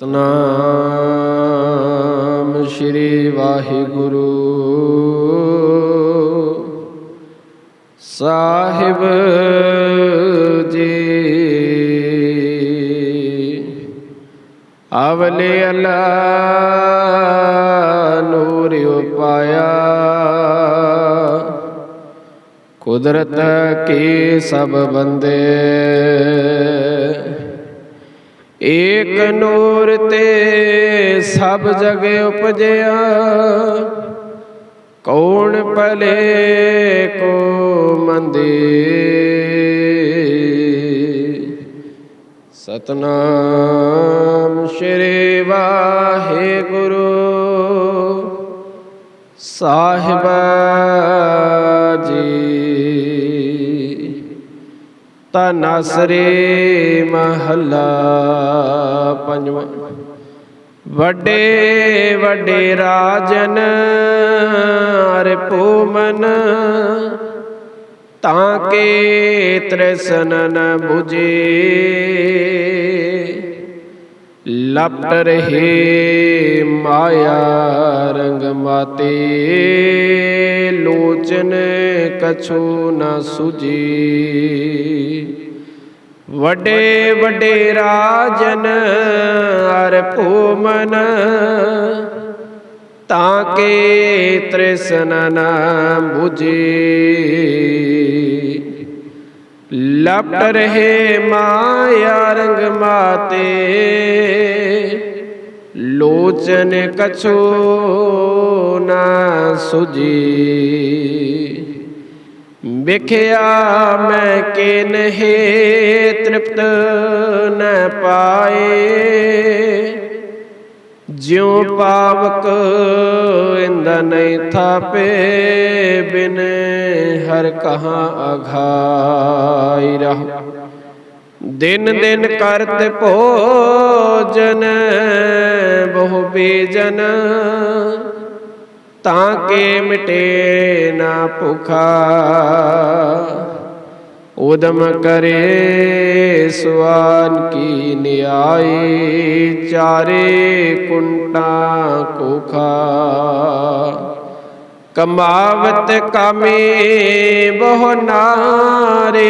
ਸਤਨਾਮ ਸ੍ਰੀ ਵਾਹਿਗੁਰੂ ਸਾਹਿਬ ਜੀ ਅਵਲੇ ਅਲਾ ਨੂਰ ਉਪਾਇਆ ਕੁਦਰਤ ਕੀ ਸਭ ਬੰਦੇ ਏਕ ਨੂਰ ਤੇ ਸਭ ਜਗ ਉਪਜਿਆ। ਕੌਣ ਭਲੇ ਕੋ ਮੰਦੇ? ਸਤਨਾਮ ਸ੍ਰੀ ਵਾਹਿਗੁਰੂ। ਸਾਹਿਬ ਜੀ ਤਨਸਰੇ ਮਹੱਲਾ ਪੰਜਵਾਂ। ਵੱਡੇ ਵੱਡੇ ਰਾਜਨ ਅਰ ਪੂਮਨ ਤਾਂ ਕੇ ਤ੍ਰਿਸਨ ਨ 부ਜੇ ਲਪਟ ਰਹੇ ਮਾਇਆ ਰੰਗ ਮਾਤੇ, ਲੋਚਨ ਕਛੂ ਨਾ ਸੁਜੀ ਵੱਡੇ ਵੱਡੇ ਰਾਜਨ ਅਰ ਭੂਮਨ, ਤਾਂ ਕੇ ਤ੍ਰਿਸਨ ਨ 부ਜੀ ਲਪਟ ਰਹੇ ਮਾਇਆ ਰੰਗ ਮਾਤੇ, ਲੋਚਨ ਕਛੋ ਨਾ ਸੁਜੀ ਵਿਖਿਆ ਮੈਂ ਕਿ ਨਹੀਂ ਤ੍ਰਿਪਤ ਨ ਪਾਏ। ਜਿਉ ਪਾਵਕ ਇੰਦ ਨਹੀਂ ਥਾਪੇ ਬਿਨ ਹਰ ਕਹਾ ਅਘਾਈ ਰਹ। ਦਿਨ ਦਿਨ ਕਰਤ ਭੋਜਨ ਬਹੁ ਬੀਜਨ ਤਾਂ ਕੇ ਮਿਟੇ ਨਾ ਭੁਖਾ। ਉਦਮ ਕਰੇ ਸੁਆਨ ਕੀ ਨਿਆਈ, ਚਾਰੇ ਕੁੰਟਾ ਕੋਖਾ। ਕਮਾਵਤ ਕਾਮੇ ਬਹੁ ਨਾਰੇ,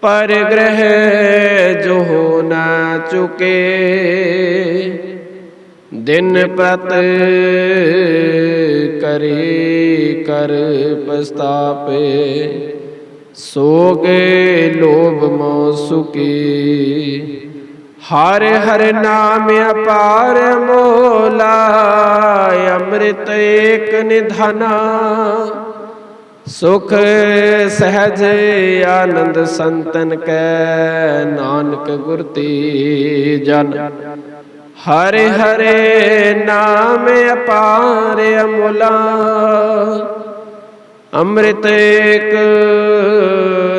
ਪਰ ਗ੍ਰਹਿ ਜੋ ਨਾ ਚੁਕੇ। ਦਿਨ ਪ੍ਰਤ ਕਰੇ ਕਰ ਪਸਤਾਪੇ ਸੋਗੇ ਲੋਭ ਮੋ ਸੁਕੀ ਹਰ ਹਰ ਨਾਮ ਅਪਾਰ ਮੋਲਾ, ਅੰਮ੍ਰਿਤ ਏਕ ਨਿਧਾਨਾ। ਸੁਖ ਸਹਜ ਆਨੰਦ ਸੰਤਨ ਕੈ, ਨਾਨਕ ਗੁਰ ਤੇ ਜਨ ਹਰੇ ਹਰੇ ਨਾਮ ਅਪਾਰ ਅਮੁਲਾ। ਅੰਮ੍ਰਿਤ ਏਕ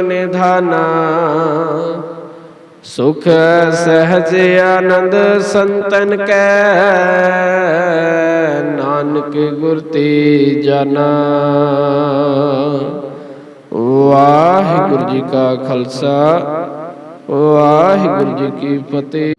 ਨਿਧਾਨਾ। ਸੁਖ ਸਹਜ ਆਨੰਦ ਸੰਤਨ ਕੈ। ਨਾਨਕ ਗੁਰ ਤੇ ਜਾਨਾ। ਵਾਹਿਗੁਰੂ ਜੀ ਕਾ ਖਾਲਸਾ। ਵਾਹਿਗੁਰੂ ਜੀ ਕੀ ਫਤਿਹ।